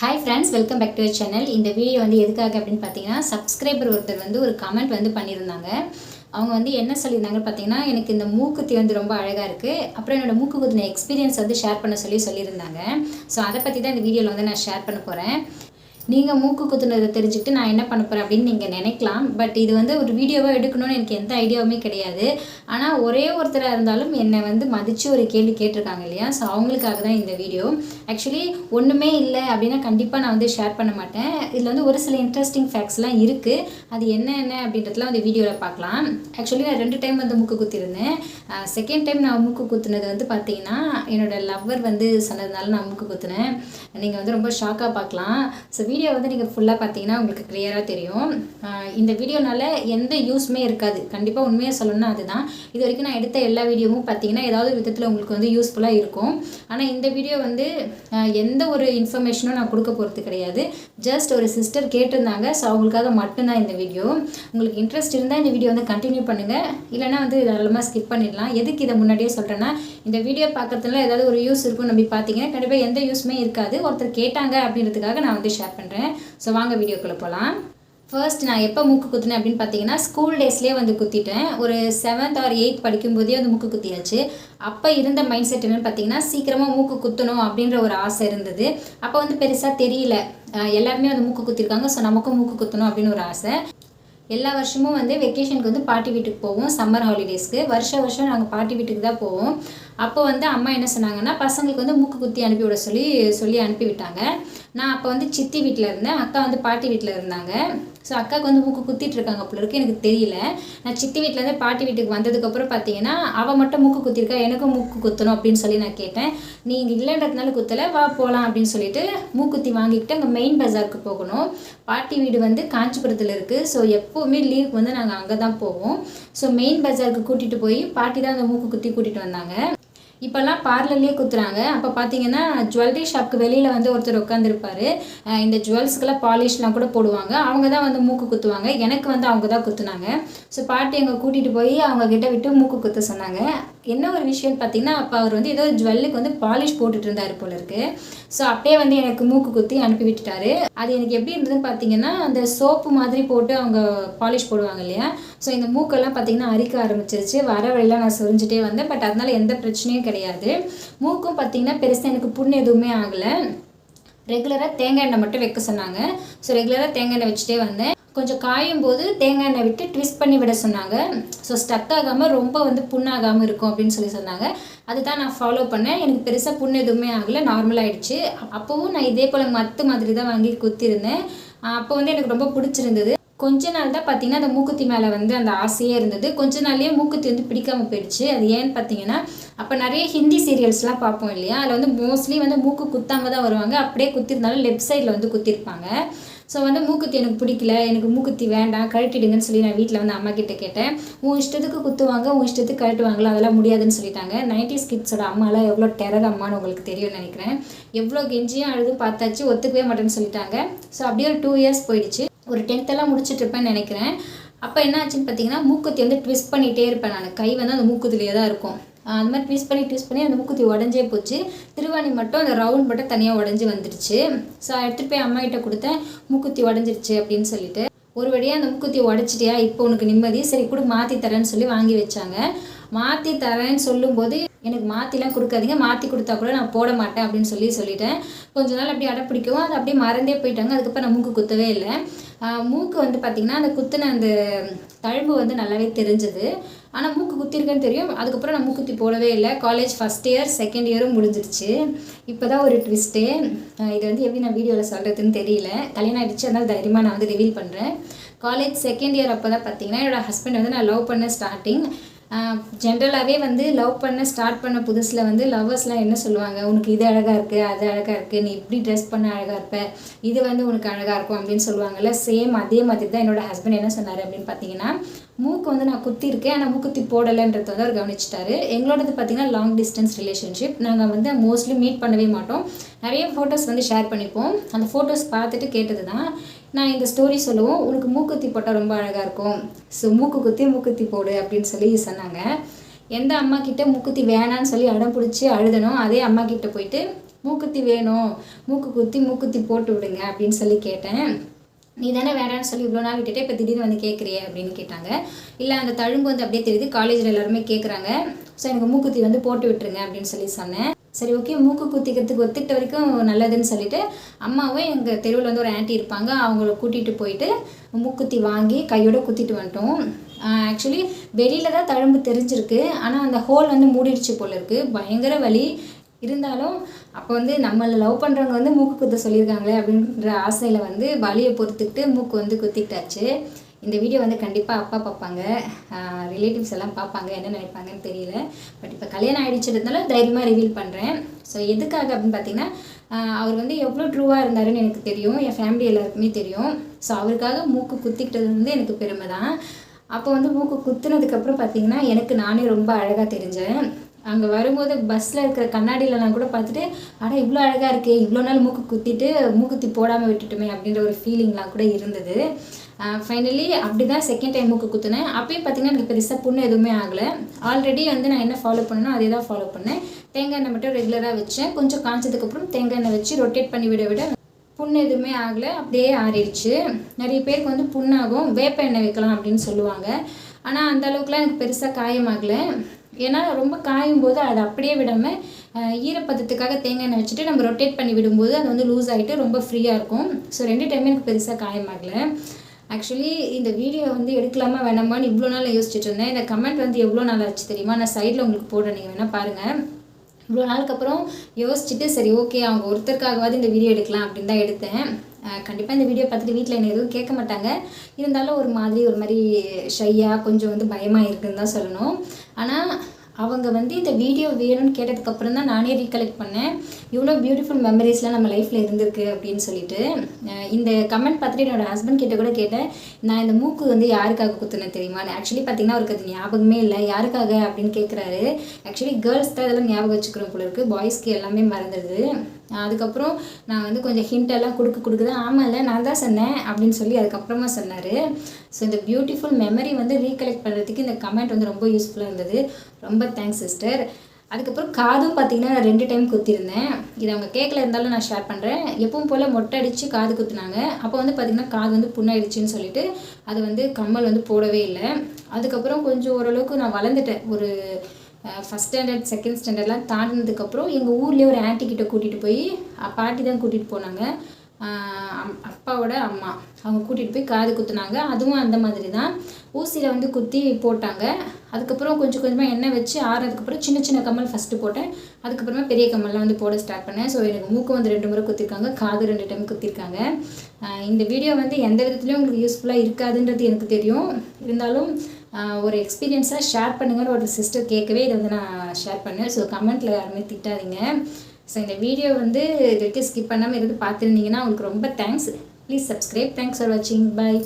Hi friends welcome back to channel இந்த video வந்து எதுக்காக அப்படின்னு பார்த்தீங்கன்னா சப்ஸ்கிரைபர் ஒருத்தர் வந்து ஒரு கமெண்ட் வந்து பண்ணியிருந்தாங்க. அவங்க வந்து என்ன சொல்லியிருந்தாங்க பார்த்தீங்கன்னா எனக்கு இந்த மூக்குத்தி வந்து ரொம்ப அழகாக இருக்குது அப்புறம் என்னோடய மூக்கு குத்தின எக்ஸ்பீரியன்ஸ் வந்து ஷேர் பண்ண சொல்லி சொல்லியிருந்தாங்க. ஸோ அதை பற்றி தான் இந்த வீடியோவில் வந்து நான் ஷேர் பண்ண போகிறேன் நீங்கள் மூக்கு குத்துனதை தெரிஞ்சுக்கிட்டு நான் என்ன பண்ண போகிறேன் அப்படின்னு நீங்கள் நினைக்கலாம். பட் இது வந்து ஒரு வீடியோவாக எடுக்கணும்னு எனக்கு எந்த ஐடியாவுமே கிடையாது. ஆனால் ஒரே ஒருத்தராக இருந்தாலும் என்னை வந்து மதித்து ஒரு கேள்வி கேட்டிருக்காங்க இல்லையா? ஸோ அவங்களுக்காக தான் இந்த வீடியோ. ஆக்சுவலி ஒன்றுமே இல்லை அப்படின்னா கண்டிப்பாக நான் வந்து ஷேர் பண்ண மாட்டேன். இதில் வந்து ஒரு சில இன்ட்ரெஸ்டிங் ஃபேக்ட்ஸ்லாம் இருக்குது அது என்ன என்ன அப்படின்றதுலாம் வந்து வீடியோவில் பார்க்கலாம். ஆக்சுவலி நான் ரெண்டு டைம் வந்து மூக்கு குத்திருந்தேன் செகண்ட் டைம் நான் மூக்கு குத்துனது வந்து பார்த்தீங்கன்னா என்னோட லவ்வர் வந்து சொன்னதுனால நான் மூக்கு குத்துனேன். நீங்கள் வந்து ரொம்ப ஷாக்காக பார்க்கலாம். ஸோ வீடியோ வந்து நீங்கள் ஃபுல்லாக பார்த்தீங்கன்னா உங்களுக்கு கிளியராக தெரியும். இந்த வீடியோனால எந்த யூஸுமே இருக்காது. கண்டிப்பாக உண்மையாக சொல்லணும்னா அதுதான். இது வரைக்கும் நான் எடுத்த எல்லா வீடியோவும் பார்த்தீங்கன்னா ஏதாவது ஒரு விதத்தில் உங்களுக்கு வந்து யூஸ்ஃபுல்லாக இருக்கும். ஆனால் இந்த வீடியோ வந்து எந்த ஒரு இன்ஃபர்மேஷனும் நான் கொடுக்க போகிறது கிடையாது. ஜஸ்ட் ஒரு சிஸ்டர் கேட்டிருந்தாங்க. ஸோ அவங்களுக்காக மட்டும்தான் இந்த வீடியோ உங்களுக்கு இன்ட்ரெஸ்ட் இருந்தால் இந்த வீடியோ வந்து கண்டினியூ பண்ணுங்கள் இல்லைனா வந்து தாராளமாக ஸ்கிப் பண்ணிடலாம். எதுக்கு இதை முன்னாடியே சொல்கிறேன்னா இந்த வீடியோ பார்க்கறதுல ஏதாவது ஒரு யூஸ் இருக்கும் நம்பி பார்த்தீங்கன்னா கண்டிப்பாக எந்த யூஸுமே இருக்காது. ஒருத்தர் கேட்டாங்க அப்படின்றதுக்காக நான் வந்து ஷேர் பண்ணுறேன் ஸோ வாங்க வீடியோக்குள்ளே போகலாம் ஃபர்ஸ்ட் நான் எப்போ மூக்கு குத்தினேன் அப்படின்னு பார்த்தீங்கன்னா ஸ்கூல் டேஸ்லேயே வந்து குத்திட்டேன். ஒரு செவன்த் ஆர் எயித் படிக்கும்போதே வந்து மூக்கு குத்தியாச்சு. அப்போ இருந்த மைண்ட் செட் என்னென்னு பார்த்தீங்கன்னா சீக்கிரமாக மூக்கு குத்தணும் அப்படின்ற ஒரு ஆசை இருந்தது. அப்போ வந்து பெருசாக தெரியல. எல்லாருமே வந்து மூக்கு குத்திருக்காங்க. ஸோ நமக்கும் மூக்கு குத்தணும் அப்படின்னு ஒரு ஆசை. எல்லா வருஷமும் வந்து வெக்கேஷனுக்கு வந்து பாட்டி வீட்டுக்கு போவோம். சம்மர் ஹாலிடேஸ்க்கு வருஷ வருஷம் நாங்கள் பாட்டி வீட்டுக்கு தான் போவோம். அப்போ வந்து அம்மா என்ன சொன்னாங்கன்னா பசங்களுக்கு வந்து மூக்கு குத்தி அனுப்பி விட சொல்லி சொல்லி அனுப்பி விட்டாங்க. நான் அப்போ வந்து சித்தி வீட்டில் இருந்தேன். அக்கா வந்து பாட்டி வீட்டில் இருந்தாங்க. ஸோ அக்காவுக்கு வந்து மூக்கு குத்திட்டு இருக்காங்க அப்படி இருக்கு. எனக்கு தெரியல. நான் சித்தி வீட்டிலேருந்து பாட்டி வீட்டுக்கு வந்ததுக்கப்புறம் பார்த்தீங்கன்னா அவள் மட்டும் மூக்கு குத்திருக்கா எனக்கும் மூக்கு குத்தணும் அப்படின்னு சொல்லி நான் கேட்டேன். நீங்கள் இல்லைன்றதுனால குத்தலை வா போகலாம் அப்படின்னு சொல்லிட்டு மூக்குத்தி வாங்கிக்கிட்டு அங்கே மெயின் பஜாருக்கு போகணும். பாட்டி வீடு வந்து காஞ்சிபுரத்தில் இருக்குது ஸோ எப்போவுமே லீவுக்கு வந்து நாங்கள் அங்கே தான் போவோம். ஸோ மெயின் பஜாருக்கு கூட்டிகிட்டு போய் பாட்டி தான் அந்த மூக்கு குத்தி கூட்டிகிட்டு வந்தாங்க. இப்போல்லாம் பார்லர்லேயே குத்துறாங்க. அப்போ பார்த்தீங்கன்னா ஜுவல்லரி ஷாப்க்கு வெளியில் வந்து ஒருத்தர் உட்காந்துருப்பாரு இந்த ஜுவல்ஸ்க்கெல்லாம் பாலிஷ்லாம் கூட போடுவாங்க. அவங்க தான் வந்து மூக்கு குத்துவாங்க. எனக்கு வந்து அவங்க தான் குத்துனாங்க. ஸோ பாட்டி அங்கே கூட்டிகிட்டு போய் அவங்க கிட்ட விட்டு மூக்கு குத்த சொன்னாங்க. என்ன ஒரு விஷயம்னு பார்த்தீங்கன்னா அப்போ அவர் வந்து ஏதோ ஜுவல்லுக்கு வந்து பாலிஷ் போட்டுட்டு இருந்தார் போல இருக்கு. ஸோ அப்படியே வந்து எனக்கு மூக்கு குத்தி அனுப்பி விட்டுட்டாரு. அது எனக்கு எப்படி இருந்ததுன்னு பார்த்தீங்கன்னா அந்த சோப்பு மாதிரி போட்டு அவங்க பாலிஷ் போடுவாங்க இல்லையா? ஸோ இந்த மூக்கெல்லாம் பார்த்தீங்கன்னா அரிக்க ஆரம்பிச்சிருச்சு. வர வழியெல்லாம் நான் சொரிஞ்சிட்டே வந்தேன். பட் அதனால எந்த பிரச்சனையும் கிடையாது. மூக்கும் பார்த்தீங்கன்னா பெருசாக எனக்கு புண்ணு எதுவுமே ஆகலை. ரெகுலராக தேங்காய் எண்ணெய் மட்டும் வைக்க சொன்னாங்க. ஸோ ரெகுலராக தேங்காய் எண்ணெய் வச்சுட்டே வந்தேன். கொஞ்சம் காயும் போது தேங்காய் எண்ணெய் விட்டு ட்விஸ்ட் பண்ணி விட சொன்னாங்க. ஸோ ஸ்டக் ஆகாமல் ரொம்ப வந்து புண்ணாகாமல் இருக்கும் அப்படின்னு சொல்லி சொன்னாங்க. அதுதான் நான் ஃபாலோ பண்ணேன். எனக்கு பெருசாக புண்ணு எதுவுமே ஆகலை. நார்மலாகிடுச்சு அப்போவும் நான் இதே போல் மத்து மாதிரி தான் வாங்கி குத்திருந்தேன். அப்போ வந்து எனக்கு ரொம்ப பிடிச்சிருந்தது. கொஞ்ச நாள் தான் பார்த்தீங்கன்னா அந்த மூக்குத்தி மேலே வந்து அந்த ஆசையே இருந்தது. கொஞ்ச நாள்லேயே மூக்குத்தி வந்து பிடிக்காமல் போயிடுச்சு. அது ஏன்னு பார்த்தீங்கன்னா அப்போ நிறைய ஹிந்தி சீரியல்ஸ்லாம் பார்ப்போம் இல்லையா? அதில் வந்து மோஸ்ட்லி வந்து மூக்கு குத்தாமல் தான் வருவாங்க. அப்படியே குத்திருந்தாலும் லெஃப்ட் சைடில் வந்து குத்திருப்பாங்க. ஸோ வந்து மூக்குத்தி எனக்கு பிடிக்கல. எனக்கு மூக்குத்தி வேண்டாம் கழட்டிடுங்கன்னு சொல்லி நான் வீட்டில் வந்து அம்மா கிட்டே கேட்டேன். உன் இஷ்டத்துக்கு குத்துவாங்க உன் இஷ்டத்துக்கு கழட்டுவாங்களா அதெல்லாம் முடியாதுன்னு சொல்லிட்டாங்க. நைன்டிஸ் கிட்ஸோட அம்மாலாம் எவ்வளோ டெரர் அம்மான்னு உங்களுக்கு தெரியும்னு நினைக்கிறேன். எவ்வளோ கெஞ்சியும் அழுது பார்த்தாச்சு ஒத்துக்கவே மாட்டேன்னு சொல்லிட்டாங்க. ஸோ அப்படியே ஒரு டூ இயர்ஸ் போயிடுச்சு. ஒரு டென்த்தெல்லாம் முடிச்சுட்டு இருப்பேன்னு நினைக்கிறேன். அப்போ என்ன ஆச்சுன்னு பார்த்தீங்கன்னா மூக்குத்தி வந்து ட்விஸ்ட் பண்ணிகிட்டே இருப்பேன் நான். கை வந்து அந்த மூக்குத்திலே தான் இருக்கும். அந்த மாதிரி ட்விஸ்ட் பண்ணி ட்விஸ்ட் பண்ணி அந்த மூக்குத்தி உடஞ்சே போச்சு. திருவாணி மட்டும் அந்த ரவுண்ட் மட்டும் தனியாக உடஞ்சி வந்துடுச்சு. ஸோ எடுத்துகிட்டு போய் அம்மாகிட்ட கொடுத்தேன். மூக்குத்தி உடஞ்சிருச்சு அப்படின்னு சொல்லிட்டு. ஒரு வழியாக அந்த மூக்குத்தி உடச்சிட்டியா? இப்போ உனக்கு நிம்மதி. சரி கூட மாற்றி தரேன்னு சொல்லி வாங்கி வச்சாங்க. மாற்றி தரேன்னு சொல்லும்போது எனக்கு மாற்றிலாம் கொடுக்காதீங்க. மாற்றி கொடுத்தா கூட நான் போட மாட்டேன் அப்படின்னு சொல்லி சொல்லிட்டேன். கொஞ்ச நாள் அப்படியே அடப்பிடிக்கவும் அது அப்படியே மறந்தே போயிட்டாங்க. அதுக்கப்புறம் நான் மூக்கு குத்தவே இல்லை. மூக்கு வந்து பார்த்திங்கன்னா அந்த குத்தின அந்த தழும்பு வந்து நல்லாவே தெரிஞ்சது. ஆனால் மூக்கு குத்திருக்கேன்னு தெரியும். அதுக்கப்புறம் நான் மூக்குத்தி போடவே இல்லை. காலேஜ் ஃபஸ்ட் இயர் செகண்ட் இயரும் முடிஞ்சிருச்சு. இப்போ தான் ஒரு ட்விஸ்ட்டு இது வந்து எப்படி நான் வீடியோவில் சொல்கிறதுன்னு தெரியல. கல்யாணம் ஆகிடுச்சு அதனால் தைரியமாக நான் வந்து ரிவீல் பண்ணுறேன் காலேஜ் செகண்ட் இயர் அப்போ தான் பார்த்தீங்கன்னா என்னோட ஹஸ்பண்ட் வந்து நான் லவ் பண்ண ஸ்டார்டிங் ஜென்ரலாகவே வந்து லவ் பண்ண ஸ்டார்ட் பண்ண புதுசில் வந்து லவ்வர்ஸ்லாம் என்ன சொல்லுவாங்க? உனக்கு இது அழகாக இருக்குது அது அழகாக இருக்குது நீ இப்படி ட்ரெஸ் பண்ண அழகாக இருப்ப. இது வந்து உனக்கு அழகாக இருக்கும் அப்படின்னு சொல்லுவாங்கல்ல சேம் அதே மாதிரி தான் என்னோட ஹஸ்பண்ட் என்ன சொன்னார் அப்படின்னு பார்த்தீங்கன்னா மூக்கு வந்து நான் குத்திருக்கேன் ஆனால் மூக்குத்தி போடலைன்றது வந்து அவர் கவனிச்சிட்டாரு. எங்களோடது பார்த்தீங்கன்னா லாங் டிஸ்டன்ஸ் ரிலேஷன்ஷிப் நாங்கள் வந்து மோஸ்ட்லி மீட் பண்ணவே மாட்டோம். நிறைய ஃபோட்டோஸ் வந்து ஷேர் பண்ணிப்போம். அந்த ஃபோட்டோஸ் பார்த்துட்டு கேட்டது தான் நான் இந்த ஸ்டோரி சொல்லுவோம். உனக்கு மூக்குத்தி போட்டால் ரொம்ப அழகாக இருக்கும். ஸோ மூக்கு குத்தி மூக்குத்தி போடு அப்படின்னு சொல்லி சொன்னாங்க. எந்த அம்மா கிட்டே மூக்குத்தி வேணான்னு சொல்லி அடம் பிடிச்சி அழுதணும் அதே அம்மா கிட்டே போயிட்டு மூக்குத்தி வேணும். மூக்கு குத்தி மூக்குத்தி போட்டு விடுங்க அப்படின்னு சொல்லி கேட்டேன். நீ தானே வேண்டாம்னு சொல்லி இவ்வளோ நாள் விட்டுட்டு இப்போ திடீர்னு வந்து கேட்குறியே அப்படின்னு கேட்டாங்க. இல்லை அந்த தழும்பு வந்து அப்படியே தெரியுது. காலேஜில் எல்லாருமே கேட்குறாங்க ஸோ எனக்கு மூக்குத்தி வந்து போட்டு விட்டுருங்க அப்படின்னு சொல்லி சொன்னேன். சரி ஓகே மூக்கு குத்திக்கிறதுக்கு ஒத்துக்கிட்ட வரைக்கும் நல்லதுன்னு சொல்லிட்டு அம்மாவும் எங்கள் தெருவில் வந்து ஒரு ஆன்ட்டி இருப்பாங்க. அவங்கள கூட்டிகிட்டு போயிட்டு மூக்குத்தி வாங்கி கையோட குத்திட்டு வந்துட்டோம். ஆக்சுவலி வெளியில் தான் தழும்பு தெரிஞ்சிருக்கு. ஆனால் அந்த ஹோல் வந்து மூடிடுச்சு போல இருக்குது பயங்கர வலி. இருந்தாலும் அப்போ வந்து நம்மளை லவ் பண்ணுறவங்க வந்து மூக்கு குத்த சொல்லியிருக்காங்களே அப்படின்ற ஆசையில் வந்து வலியை பொறுத்துக்கிட்டு மூக்கு வந்து குத்திக்கிட்டாச்சு. இந்த வீடியோ வந்து கண்டிப்பாக அப்பா பார்ப்பாங்க. ரிலேட்டிவ்ஸ் எல்லாம் பார்ப்பாங்க என்ன நினைப்பாங்கன்னு தெரியல. பட் இப்போ கல்யாணம் ஆகிடுச்சதுனால தைரியமாக ரிவீல் பண்ணுறேன் ஸோ எதுக்காக அப்படின்னு பார்த்தீங்கன்னா அவர் வந்து எவ்வளோ ட்ரூவாக இருந்தாருன்னு எனக்கு தெரியும். என் ஃபேமிலி எல்லாருக்குமே தெரியும். ஸோ அவருக்காக மூக்கு குத்திக்கிட்டது வந்து எனக்கு பெருமை தான் அப்போ வந்து மூக்கு குத்துனதுக்கப்புறம் பார்த்தீங்கன்னா எனக்கு நானே ரொம்ப அழகாக தெரிஞ்சேன். அங்கே வரும்போது பஸ்ஸில் இருக்கிற கண்ணாடியிலலாம் கூட பார்த்துட்டு ஆனால் இவ்வளோ அழகாக இருக்கே இவ்வளோ நாள் மூக்கு குத்திட்டு மூக்குத்தி போடாமல் விட்டுட்டுமே அப்படின்ற ஒரு ஃபீலிங்லாம் கூட இருந்தது. ஃபைனலி அப்படி தான் செகண்ட் டைம் மூக்கு குத்துனேன். அப்பயும் பார்த்தீங்கன்னா எனக்கு பெருசாக புண்ணு எதுவுமே ஆகலை. ஆல்ரெடி வந்து நான் என்ன ஃபாலோ பண்ணணும் அதே தான் ஃபாலோ பண்ணேன். தேங்காய் எண்ணெய் மட்டும் ரெகுலராக வச்சேன். கொஞ்சம் காய்ச்சதுக்கப்புறம் தேங்காய் எண்ணெய் வச்சு ரொட்டேட் பண்ணி விட விட புண்ணு எதுவுமே ஆகலை. அப்படியே ஆறிடுச்சு. நிறைய பேருக்கு வந்து புண்ணாகும். வேப்ப எண்ணெய் வைக்கலாம் அப்படின்னு சொல்லுவாங்க. ஆனால் அந்த அளவுக்குலாம் எனக்கு பெருசாக காயமாகலை. ஏன்னா ரொம்ப காயும் போது அதை அப்படியே விடாமல் ஈரப்பதத்துக்காக தேங்காய் எண்ணெய் வச்சுட்டு நம்ம ரொட்டேட் பண்ணி விடும்போது அது வந்து லூஸ் ஆகிட்டு ரொம்ப ஃப்ரீயாக இருக்கும். ஸோ ரெண்டு டைமே எனக்கு பெருசாக காயமாகலை. ஆக்சுவலி இந்த வீடியோ வந்து எடுக்கலாமா வேணாமான்னு இவ்வளோ நாள் யோசிச்சுட்டு இருந்தேன். இந்த கமெண்ட் வந்து எவ்வளோ நாள் ஆச்சு தெரியுமா? நான் சைடில் உங்களுக்கு போடுறேன். நீங்கள் வேணால் பாருங்கள் இவ்வளோ நாளுக்கு அப்புறம் யோசிச்சுட்டு சரி ஓகே அவங்க ஒருத்தருக்காகவாது இந்த வீடியோ எடுக்கலாம் அப்படின்னு தான் எடுத்தேன். கண்டிப்பாக இந்த வீடியோ பார்த்துட்டு வீட்டில் என்ன எதுவும் கேட்க மாட்டாங்க. இருந்தாலும் ஒரு மாதிரி ஒரு மாதிரி ஷையாக கொஞ்சம் வந்து பயமாக இருக்குன்னு தான் சொல்லணும். ஆனால் அவங்க வந்து இந்த வீடியோ வேணும்னு கேட்டதுக்கப்புறம் தான் நானே ரீகலெக்ட் பண்ணேன். இவ்வளோ பியூட்டிஃபுல் மெமரிஸ்லாம் நம்ம லைஃப்பில் இருந்திருக்கு அப்படின்னு சொல்லிட்டு. இந்த கமெண்ட் பார்த்துட்டு என்னோட ஹஸ்பண்ட் கிட்ட கூட கேட்டேன். நான் இந்த மூக்கு வந்து யாருக்காக குத்துனேன் தெரியுமா? ஆக்சுவலி பார்த்தீங்கன்னா அவருக்கு அது ஞாபகமே இல்லை. யாருக்காக அப்படின்னு கேட்குறாரு ஆக்சுவலி கேர்ள்ஸ் தான் இதெல்லாம் ஞாபகம் வச்சுக்கிறோம் போல இருக்குது பாய்ஸ்க்கு எல்லாமே மறந்துடுது. அதுக்கப்புறம் நான் வந்து கொஞ்சம் ஹிண்ட் எல்லாம் கொடுக்க கொடுக்குது இல்லை நான் தான் சொன்னேன் அப்படின்னு சொல்லி அதுக்கப்புறமா சொன்னார். ஸோ இந்த பியூட்டிஃபுல் மெமரி வந்து ரீகலெக்ட் பண்ணுறதுக்கு இந்த கமெண்ட் வந்து ரொம்ப யூஸ்ஃபுல்லாக இருந்தது. ரொம்ப தேங்க்ஸ் சிஸ்டர் அதுக்கப்புறம் காதும் பார்த்தீங்கன்னா நான் ரெண்டு டைம் குத்திருந்தேன் இது அவங்க கேட்கல இருந்தாலும் நான் ஷேர் பண்ணுறேன் எப்பவும் போல் மொட்டை அடித்து காது குத்துனாங்க. அப்போ வந்து பார்த்திங்கன்னா காது வந்து புண்ணாயிடுச்சுன்னு சொல்லிட்டு அது வந்து கம்மல் வந்து போடவே இல்லை. அதுக்கப்புறம் கொஞ்சம் ஓரளவுக்கு நான் வளர்ந்துட்டேன். ஒரு ஃபஸ்ட் ஸ்டாண்டர்ட் செகண்ட் ஸ்டாண்டர்ட்லாம் தாண்டினதுக்கப்புறம் எங்கள் ஊர்லேயே ஒரு ஆன்ட்டி கிட்ட கூட்டிகிட்டு போய் பாட்டி தான் கூட்டிகிட்டு போனாங்க. அம்- அப்பாவோட அம்மா. அவங்க கூட்டிகிட்டு போய் காது குத்துனாங்க. அதுவும் அந்த மாதிரி தான் ஊசியில் வந்து குத்தி போட்டாங்க. அதுக்கப்புறம் கொஞ்சம் கொஞ்சமாக எண்ணெய் வச்சு ஆறுனதுக்கப்புறம் சின்ன சின்ன கம்மல் ஃபஸ்ட்டு போட்டேன். அதுக்கப்புறமா பெரிய கம்மல்லாம் வந்து போட ஸ்டார்ட் பண்ணேன். ஸோ எனக்கு மூக்கு வந்து ரெண்டு முறை குத்திருக்காங்க. காது ரெண்டு டைம் குத்திருக்காங்க. இந்த வீடியோ வந்து எந்த விதத்துலையும் உங்களுக்கு யூஸ்ஃபுல்லாக இருக்காதுன்றது எனக்கு தெரியும். இருந்தாலும் ஒரு எக்ஸ்பீரியன்ஸாக ஷேர் பண்ணுங்கன்னு ஒரு சிஸ்டர் கேட்கவே இதை வந்து நான் ஷேர் பண்ணேன். ஸோ கமெண்ட்டில் யாருமே திட்டாதீங்க. ஸோ இந்த வீடியோ வந்து இது வரைக்கும் ஸ்கிப் பண்ணாமல் இருந்து பார்த்துருந்தீங்கன்னா உங்களுக்கு ரொம்ப thanks Please subscribe. Thanks for watching. Bye.